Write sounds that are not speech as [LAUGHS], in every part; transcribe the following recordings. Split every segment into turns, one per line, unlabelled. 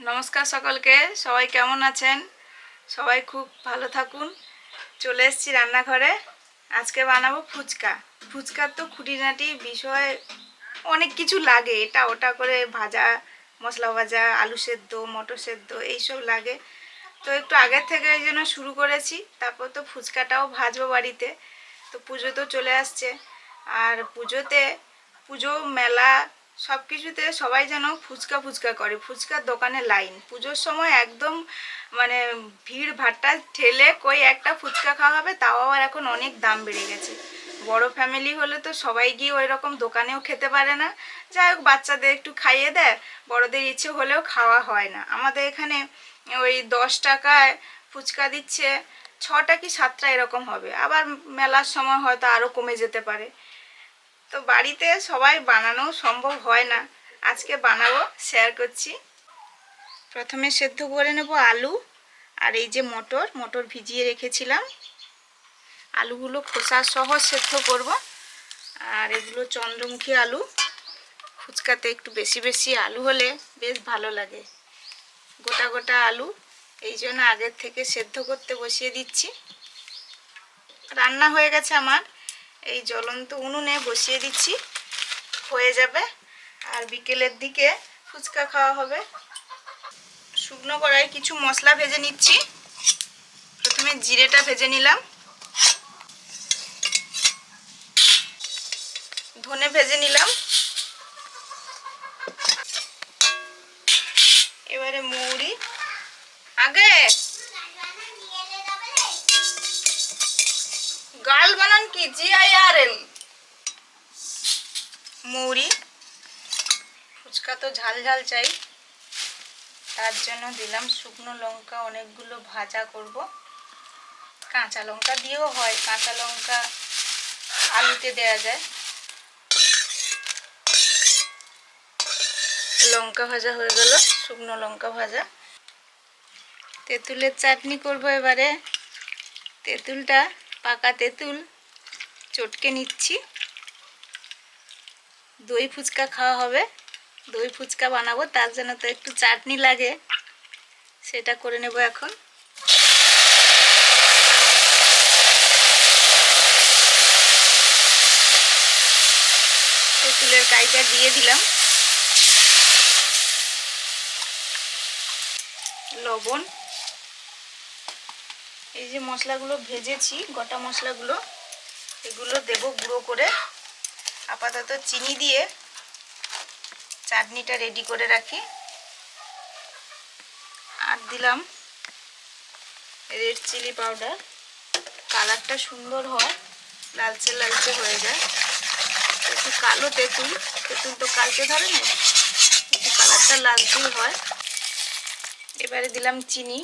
নমস্কার সকলকে, সবাই কেমন আছেন? সবাই খুব ভালো থাকুন। চলে এসেছি রান্নাঘরে। আজকে বানাবো ফুচকা। ফুচকার তো খুঁটিনাটি বিষয় অনেক কিছু লাগে। এটা ওটা করে ভাজা, মশলা ভাজা, আলু সেদ্ধ, মটর সেদ্ধ, এইসব লাগে। তো একটু আগের থেকে এই জন্য শুরু করেছি। তারপর তো ফুচকাটাও ভাজবো বাড়িতে। তো পুজো তো চলে আসছে। আর পুজোতে পুজো মেলা সব কিছুতে সবাই যেন ফুচকা ফুচকা করে। ফুচকার দোকানে লাইন। পুজোর সময় একদম মানে ভিড় ভাট্টা ঠেলে কই একটা ফুচকা খাওয়া হবে, তাও আবার এখন অনেক দাম বেড়ে গেছে। বড় ফ্যামিলি হলে তো সবাই গিয়ে ওই রকম দোকানেও খেতে পারে না। যাই হোক, বাচ্চাদের একটু খাইয়ে দেয়, বড়দের ইচ্ছে হলেও খাওয়া হয় না। আমাদের এখানে ওই দশ টাকায় ফুচকা দিচ্ছে, ছটা কি সাতটা এরকম হবে। আবার মেলার সময় হয়তো আরও কমে যেতে পারে। তো বাড়িতে সবাই বানানো সম্ভব হয় না। আজকে বানাবো শেয়ার করছি। প্রথমে সেদ্ধ করে নেব আলু আর এই যে মটর মটর ভিজিয়ে রেখেছিলাম। আলুগুলো খোসা সহ সেদ্ধ করব। আর এগুলো চন্দ্রমুখী আলু। ফুচকাতে একটু বেশি বেশি আলু হলে বেশ ভালো লাগে। গোটা গোটা আলু, এই জন্য আগের থেকে সেদ্ধ করতে বসিয়ে দিচ্ছি। রান্না হয়ে গেছে আমার। এই জ্বলন্ত উনুনে বসিয়ে দিচ্ছি। হয়ে যাবে। আর বিকেলের দিকে ফুচকা খাওয়া হবে। শুকনো কড়াই কিছু মশলা ভেজে নিচ্ছি। প্রথমে জিরেটা ভেজে নিলাম। ধনে ভেজে নিলাম। এবারে মৌরি। আগে গাল বানান কি? জি আই আর এল মৌরি, ফুচকা তো ঝাল ঝাল চাই। তার জন্য দিলাম শুকনো লঙ্কা, অনেকগুলো ভাজা করব। কাঁচা লঙ্কা দিয়েও হয়, কাঁচা লঙ্কা আলুতে দেয়া যায়। লঙ্কা ভাজা হয়ে গেল, শুকনো লঙ্কা ভাজা। তেঁতুলের চাটনি করব এবারে। তেঁতুলটা পাকা তেঁতুল চটকে নিচ্ছি। দই ফুচকা খাওয়া হবে। দই ফুচকা বানাবো, তার জন্য তো একটু চাটনি লাগে। সেটা করে নেব এখন। তেঁতুলের কাইটা দিয়ে দিলাম। লবণ। এই যে মশলাগুলো ভেজেছি, গোটা মশলাগুলো, এগুলো দেব গুঁড়ো করে। আপাতত চিনি দিয়ে চাটনিটা রেডি করে রাখি। আর দিলাম রেড চিলি পাউডার কালারটা সুন্দর হয়, লালচে লালচে হয়ে যায়। একটু কালো তেঁতুল তেঁতুল তো কালচে ধরে না একটু কালারটা লালচেই হয়। এবারে দিলাম চিনি।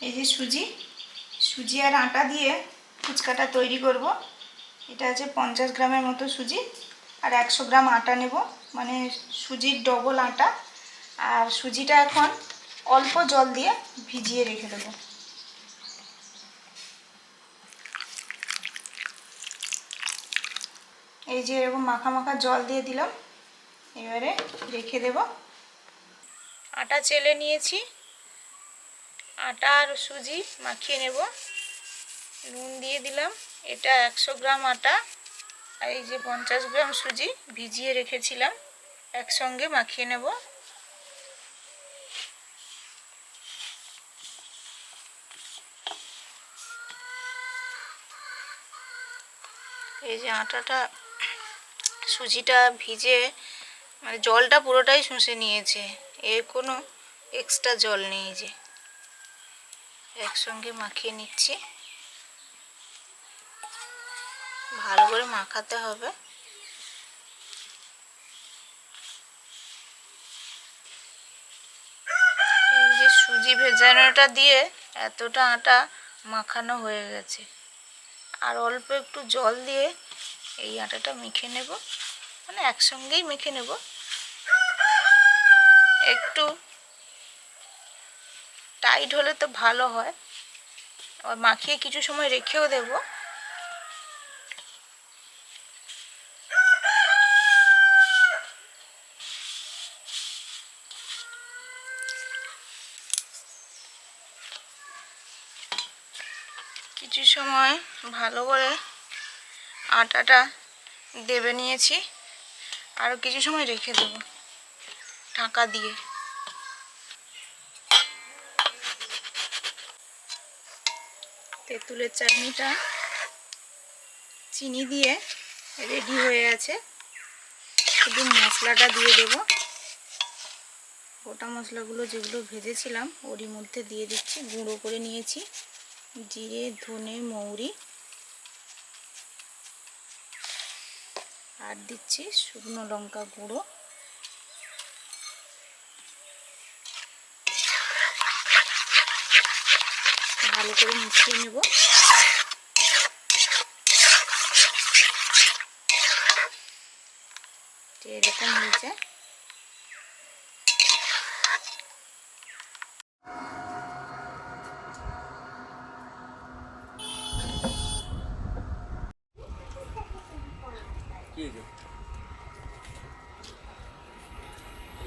এই যে সুজি সুজি আর আটা দিয়ে ফুচকাটা তৈরি করব। এটা আছে পঞ্চাশ গ্রামের মতো সুজি আর একশো গ্রাম আটা নেব। মানে সুজির ডবল আটা। আর সুজিটা এখন অল্প জল দিয়ে ভিজিয়ে রেখে দেবো। এই যে এরকম মাখা মাখা জল দিয়ে দিলাম। এবারে রেখে দেব। আটা চেলে নিয়েছি। আটা আর সুজি মাখিয়ে নেব। নুন দিয়ে দিলাম। এটা একশো গ্রাম আটা এই যে পঞ্চাশ গ্রাম সুজি ভিজিয়ে রেখেছিলাম। একসঙ্গে মাখিয়ে নেব। এই যে আটাটা সুজিটা ভিজে মানে জলটা পুরোটাই শুষে নিয়েছে। এর কোনো এক্সট্রা জল নেই যে। একসঙ্গে মাখিয়ে নিচ্ছি। ভালো করে মাখাতে হবে। এই যে সুজি ভেজানোটা দিয়ে এতটা আটা মাখানো হয়ে গেছে। আর অল্প একটু জল দিয়ে এই আটাটা মেখে নেব। মানে একসঙ্গেই মেখে নেব। একটু টাইট হলে তো ভালো হয়। মাখিয়ে কিছু সময় রেখেও দেব। কিছু সময় ভালো করে আটাটা দেবে নিয়েছি। আরও কিছু সময় রেখে দেবো। ঢাকা দিয়ে। তেঁতুলের চাটনিটা চিনি দিয়ে রেডি হয়ে আছে শুধু মশলাটা দিয়ে দেব। গোটা মশলাগুলো যেগুলো ভেজেছিলাম, ওরই মধ্যে দিয়ে দিচ্ছি। গুঁড়ো করে নিয়েছি। জিরে, ধনে, মৌরি। আর দিচ্ছি শুকনো লঙ্কা গুঁড়ো। ভালো করে মিশিয়ে নেব। এরকম হয়েছে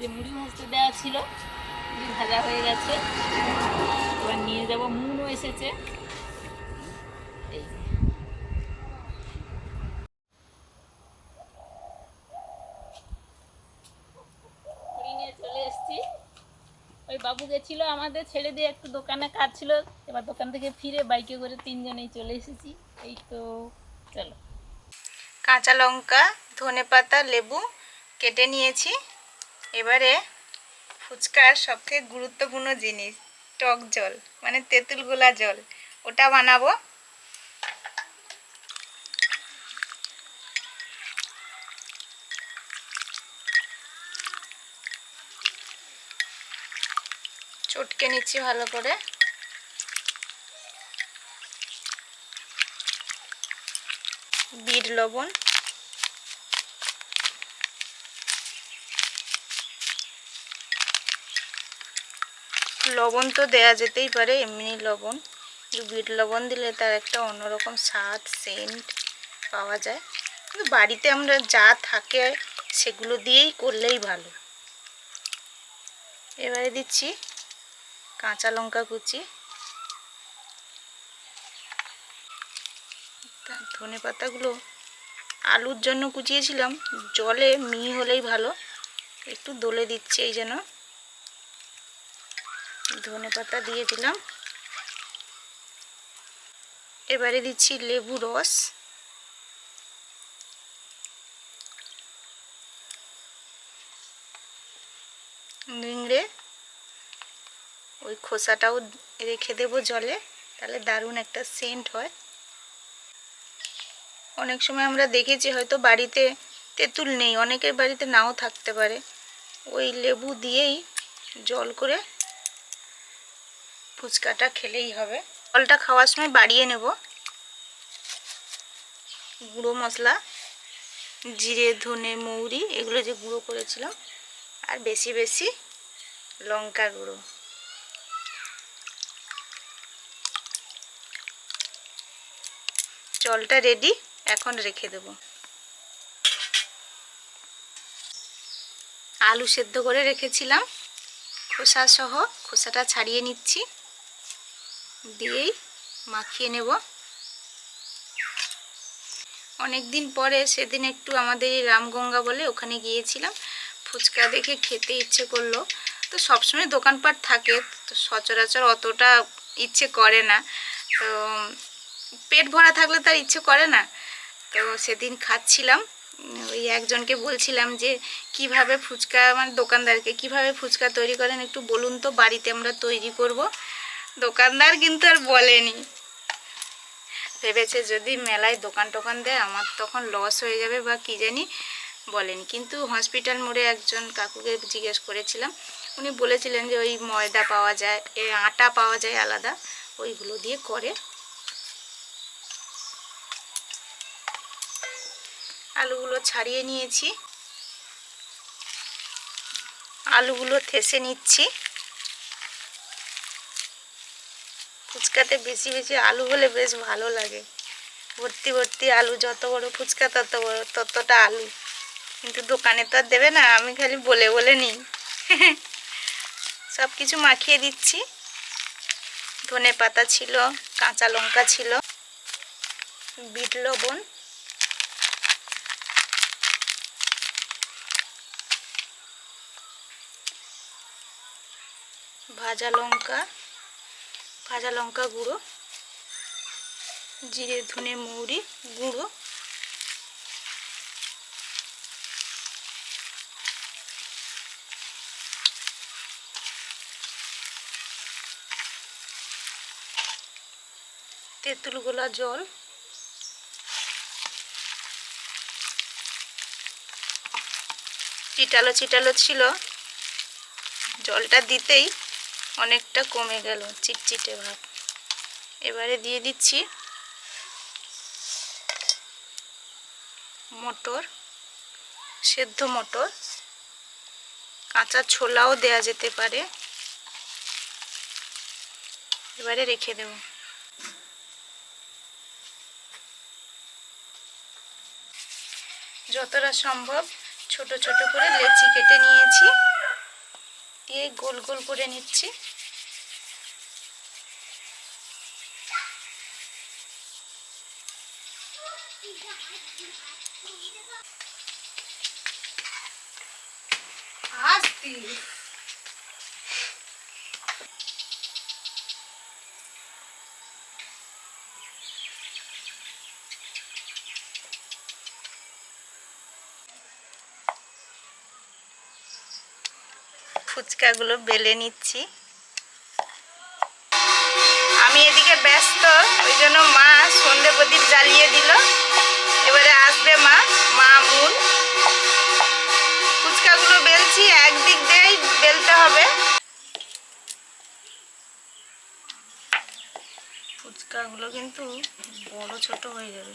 মুড়ি ভাজতে দেওয়া ছিল। ভাজা হয়ে গেছে। এবার নিয়ে যাব মুনও এসেছে। এই। চলে এসেছি। ওই বাবু গেছিল আমাদের ছেড়ে দিয়ে, একটু দোকানে কাজ ছিল। এবার দোকান থেকে ফিরে বাইকে করে তিনজনেই চলে এসেছি। এই তো, চলো।
কাঁচা লঙ্কা ধনে পাতা লেবু কেটে নিয়েছি। এবারে ফুচকার সবথেকে গুরুত্বপূর্ণ জিনিস, টক জল মানে তেঁতুল গোলা জল। ওটা বানাবো। চটকে নিচ্ছি ভালো করে। বিট, লবণ। লবণ তো দেয়া যেতেই পারে, এমনি লবণ। বিট লবণ দিলে তার একটা অন্যরকম স্বাদ সেন্ট পাওয়া যায়। কিন্তু বাড়িতে আমরা যা থাকে সেগুলো দিয়েই করলেই ভালো। এবারে দিচ্ছি কাঁচা লঙ্কা কুচি। ধনে পাতাগুলো আলুর জন্য কুচিয়েছিলাম। জলে মিহি হলেই ভালো। একটু দলে দিচ্ছি এই যেন। ধনে পাতা দিয়ে দিলাম। এবারে দিচ্ছি লেবু রস। নিংড়ে ওই খোসাটাও রেখে দেবো জলে, তাহলে দারুণ একটা সেন্ট হয়। অনেক সময় আমরা দেখেছি হয়তো বাড়িতে তেঁতুল নেই, অনেকের বাড়িতে নাও থাকতে পারে। ওই লেবু দিয়েই জল করে ফুচকাটা খেলেই হবে। জলটা খাওয়ার সময় বাড়িয়ে নেব। গুঁড়ো মশলা, জিরে, ধনে, মৌরি, এগুলো যে গুঁড়ো করেছিলাম, আর বেশি বেশি লঙ্কা গুঁড়ো। জলটা রেডি এখন রেখে দেব। আলু সেদ্ধ করে রেখেছিলাম। খোসা সহ, খোসাটা ছাড়িয়ে নিচ্ছি। দিয়েই মাখিয়ে নেব। অনেক দিন পরে সেদিন একটু আমাদের রামগঙ্গা বলে ওখানে গিয়েছিলাম। ফুচকা দেখে খেতে ইচ্ছে করল। তো সবসময় দোকানপাট থাকে, তো সচরাচর অতটা ইচ্ছে করে না। তো পেট ভরা থাকলে তার ইচ্ছে করে না। তো সেদিন খাচ্ছিলাম। ওই একজনকে বলছিলাম যে, কীভাবে ফুচকা মানে দোকানদারকে কীভাবে ফুচকা তৈরি করেন একটু বলুন তো, বাড়িতে আমরা তৈরি করব। দোকানদার কিন্তু আর বলেনি। ভেবেছে যদি মেলায় দোকান টোকান দেয়, আমার তখন লস হয়ে যাবে বা কি জানি বলেনি। কিন্তু হসপিটাল মোড়ে একজন কাকুকে জিজ্ঞেস করেছিলাম। উনি বলেছিলেন যে ওই ময়দা পাওয়া যায়, এ আটা পাওয়া যায় আলাদা, ওইগুলো দিয়ে করে। আলুগুলো ছাড়িয়ে নিয়েছি। আলুগুলো থেসে নিচ্ছি। ফুচকাতে বেশি বেশি আলু হলে বেশ ভালো লাগে। ভর্তি ভর্তি আলু, যত বড় ফুচকা তত বড়, ততটা আলু। কিন্তু দোকানে তো আর দেবে না, আমি খালি বলে বলে নিই। সব কিছু মাখিয়ে দিচ্ছি। ধনে পাতা ছিল, কাঁচা লঙ্কা ছিল, বিট লবণ। ভাজা লঙ্কা। ভাজা লঙ্কা গুঁড়ো, জিরে, ধনে, মৌরি গুঁড়ো তেঁতুল গোলা জল, চিটালো চিটালো ছিল। জলটা দিতেই অনেকটা কমে গেল, চিটচিটে ভাব। এবারে দিয়ে দিচ্ছি মটর, সেদ্ধ মটর। কাঁচা ছোলাও দেয়া যেতে পারে। এবারে রেখে দেব। যতটা সম্ভব ছোট ছোট করে লেচি কেটে নিয়েছি। দিয়ে গোল গোল করে নিচ্ছি। আস্তি ফুচকাগুলো বেলে নিচ্ছি। আমি এদিকে ব্যস্ত ওই জন্য মা সন্ধে প্রদীপ জ্বালিয়ে দিল। এবারে আসবে মা মা মূল ফুচকাগুলো বেলছি, একদিক দিয়েই বেলতে হবে। ফুচকাগুলো কিন্তু বড় ছোট হয়ে যাবে।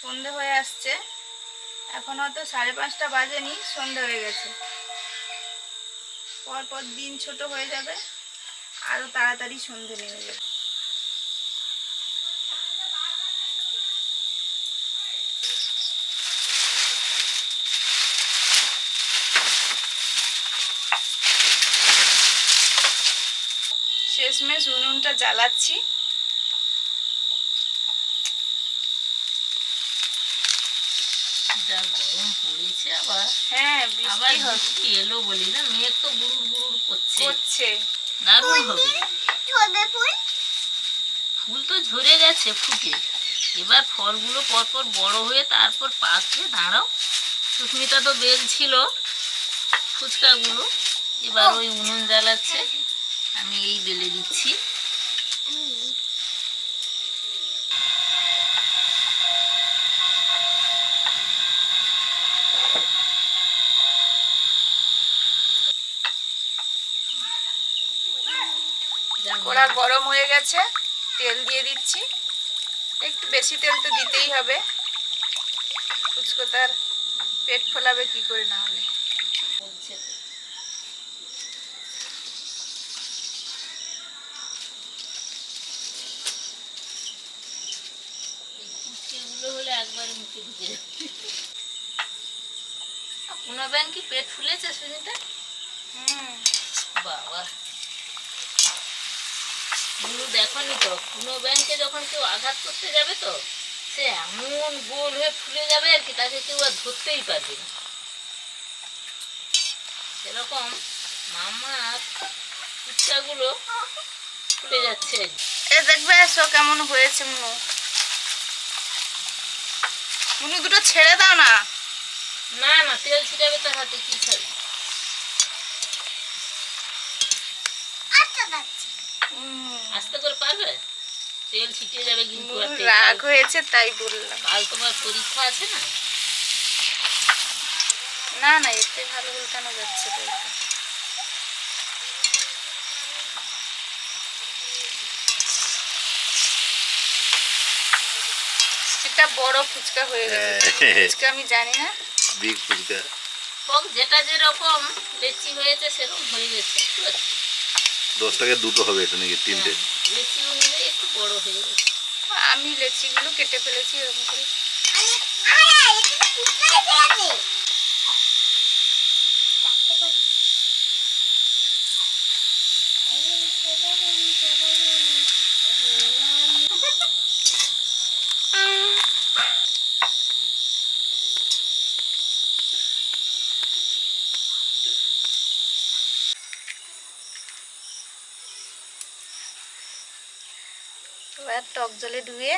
সন্ধে হয়ে আসছে। এখন হয়তো সাড়ে পাঁচটা বাজেনি সন্ধে হয়ে গেছে। পর পর দিন ছোট হয়ে যাবে আরও তাড়াতাড়ি সন্ধে নেমে যাবে। শেষমেশ উনুনটা জ্বালাচ্ছি।
যা গরম পড়েছে আবার।
হ্যাঁ
আবার
বৃষ্টি
এলো বলি না মেঘ তো গুড়ুর গুড়ুর করছে।
করছে।
দারুণ হবে। ফুল তো ঝরে গেছে ফুটে। এবার ফলগুলো পরপর বড় হয়ে তারপর পাকবে দাঁড়াও। সুস্মিতা তো বেলছিল ফুচকাগুলো। এবার ওই উনুন জ্বালাচ্ছে। আমি এই বেলে দিচ্ছি।
কড়া গরম হয়ে গেছে তেল দিয়ে দিচ্ছি। একটু বেশি তেল তো দিতেই হবে। ফুচকো তার পেট ফোলাবে কি করে না হলে
কোনো ব্যাংক কি পেট ফুলেছে সুনিতা
হুম।
বাবা। গুলো দেখনি তো। কোনো ব্যাংকে যখন কেউ আঘাত করতে যাবে তো সে এমন গোল হয়ে ফুলে যাবে আর কি তাকে কেউ আর ধরতেই পারবে না। সেরকম মামার ফুচকাগুলো ফুলে যাচ্ছে
এ দেখবে এসো কেমন হয়েছে মুনু? মুনু দুটো ছেড়ে দাও না।
না না তেল ছিটাবে তার হাতে কি ছাড়বে
হুম,
আস্তে করে পারবে তেল ছিটিয়ে যাবে কিন্তু
রাগ হয়েছে তাই বললাম।
কাল তোমার পরীক্ষা আছে না?
না না এতে ভালো উল্টানো যাচ্ছে তো এটা। এটা বড় ফুচকা হয়ে গেল।
হ্যাঁ।
ফুচকা আমি জানি না।
বিগ ফুচকা।
টক যেটা যেরকম লেচি হয়েছে সেরকম হয়ে গেছে।
দশ টাকায় দুটো হবে এটা নাকি তিনটে?
হ্যাঁ, লেচি অনুযায়ী একটু বড় হয়ে গেছে।
আমি লেচিগুলো কেটে ফেলেছি এরকম করে। এবার টক জলে ডুবিয়ে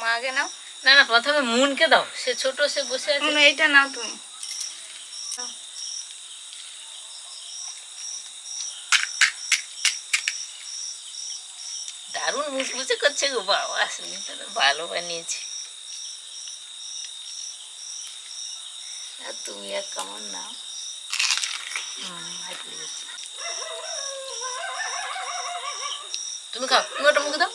মা আগে নাও।
না না প্রথমে মুনকে দাও। সে ছোট সে বসে আছে।
এইটা নাও তুমি।
দারুণ মুচমুচে করছে গো বাবা তো ভালো বানিয়েছে। আর তুমি এক কেমন নাও। তুমি খাও তুমি ওটা মুখে দাও।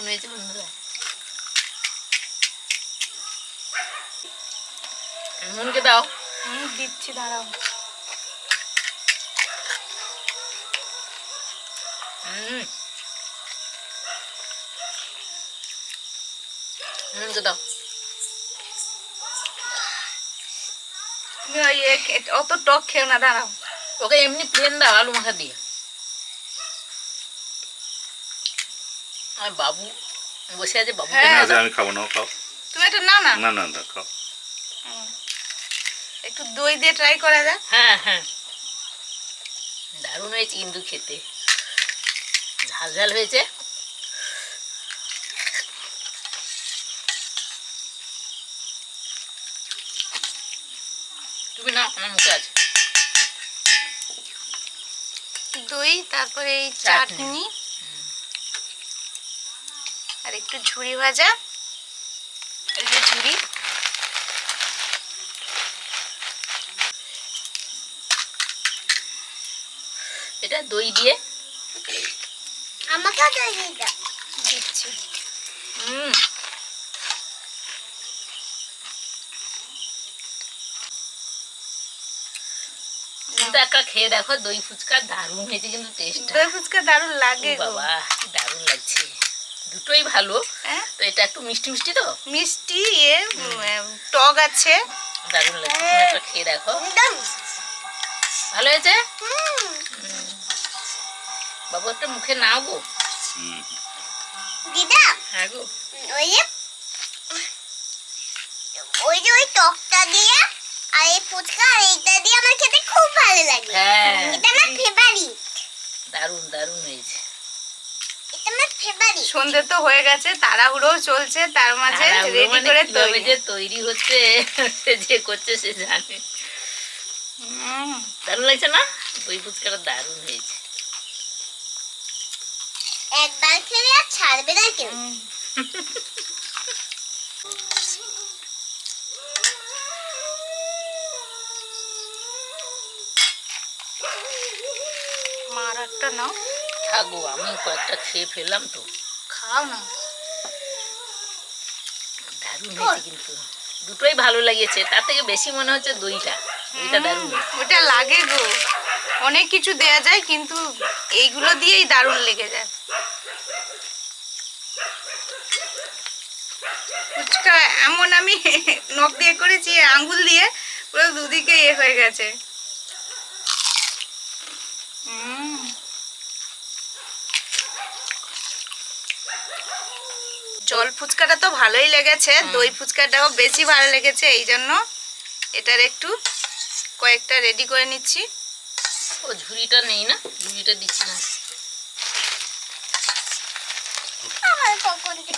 দারুণ হয়েছে বন্ধুরা মনকে দাও।
দিচ্ছি দাঁড়াও।
মনকে দাও।
তুমি অত টক খেও না দাঁড়াও।
ওকে এমনি প্লেন দাও আলু মাখা দিয়ে। আর বাবু বসে আছে বাবু
হ্যাঁ।
আমি খাব না খাও।
তুমি এটা না না।
না না না খাও।
একটু দই দিয়ে ট্রাই করা যাক।
হ্যাঁ হ্যাঁ। দারুণ হয়েছে কিন্তু খেতে। ঝাল ঝাল হয়েছে। তুমি না আমার মুখে আছে।
দই তারপরে এই
চাটনি।
একটু ঝুড়ি ভাজা এই যে ঝুড়ি।
এটা দই দিয়ে
দই দাও। দিচ্ছি।
হুম একটা খেয়ে দেখো দই ফুচকা দারুণ হয়েছে কিন্তু টেস্টটা
দই ফুচকা দারুণ লাগে
বাবা। দুটোই ভালো।
হ্যাঁ?
তো এটা একটু মিষ্টি মিষ্টি তো?
মিষ্টি এ টক আছে।
দারুণ লাগছে। তুমি একটা খেয়ে দেখো। ভালো হয়েছে? বাবু একটা মুখে নাও গো।
দিদা
হ্যাঁ গো।
ওই যে ওই যে ওই টকটা দিয়ে আর এই ফুচকা আর এইটা দিয়ে আমার খেতে খুব ভালো লাগে।
হ্যাঁ।
এটা আমার ফেভারিট
দারুণ দারুণ হয়েছে।
সন্ধে তো হয়ে গেছে তাড়াহুড়ো চলছে তার মাঝে রেডি
মানে
করে তৈরি।
যে তৈরি হচ্ছে [LAUGHS] যে করছে সে জানে। দারুণ লাগছে না? দই ফুচকাটা দারুণ হয়েছে।
একবার খেলে আর ছাড়বে না কেউ।
মার একটা নাও।
থাকো আমি কয়েকটা খেয়ে ফেললাম তো।
খাও না।
দারুণ হয়েছে কিন্তু। দুটোই ভালো লাগিয়েছে তার থেকে বেশি মনে হচ্ছে দইটা। দইটা দারুণ
ওটা লাগে গো। অনেক কিছু দেয়া যায় কিন্তু এইগুলো দিয়েই দারুণ লেগে যায়। ফুচকা এমন আমি [LAUGHS] নখ দিয়ে করেছি আঙ্গুল দিয়ে পুরো দুদিকে ইয়ে হয়ে গেছে। জল ফুচকাটা তো ভালোই লেগেছে দই ফুচকাটাও বেশি ভালো লেগেছে এই জন্য এটার একটু কয়েকটা রেডি করে নিচ্ছি।
ও ঝুড়িটা নেই না? ঝুড়িটা দিচ্ছি না।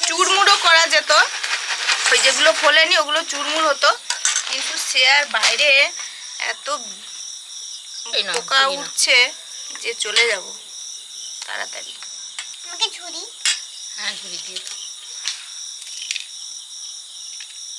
চুরমুড়ো করা যেত ওই যেগুলো ফোলেনি ওগুলো চুরমুর হতো কিন্তু সে আর বাইরে এত পোকা উঠছে যে চলে যাব। তাড়াতাড়ি
আমাকে ঝুড়ি
হ্যাঁ ঝুড়ি দিয়ে দাও।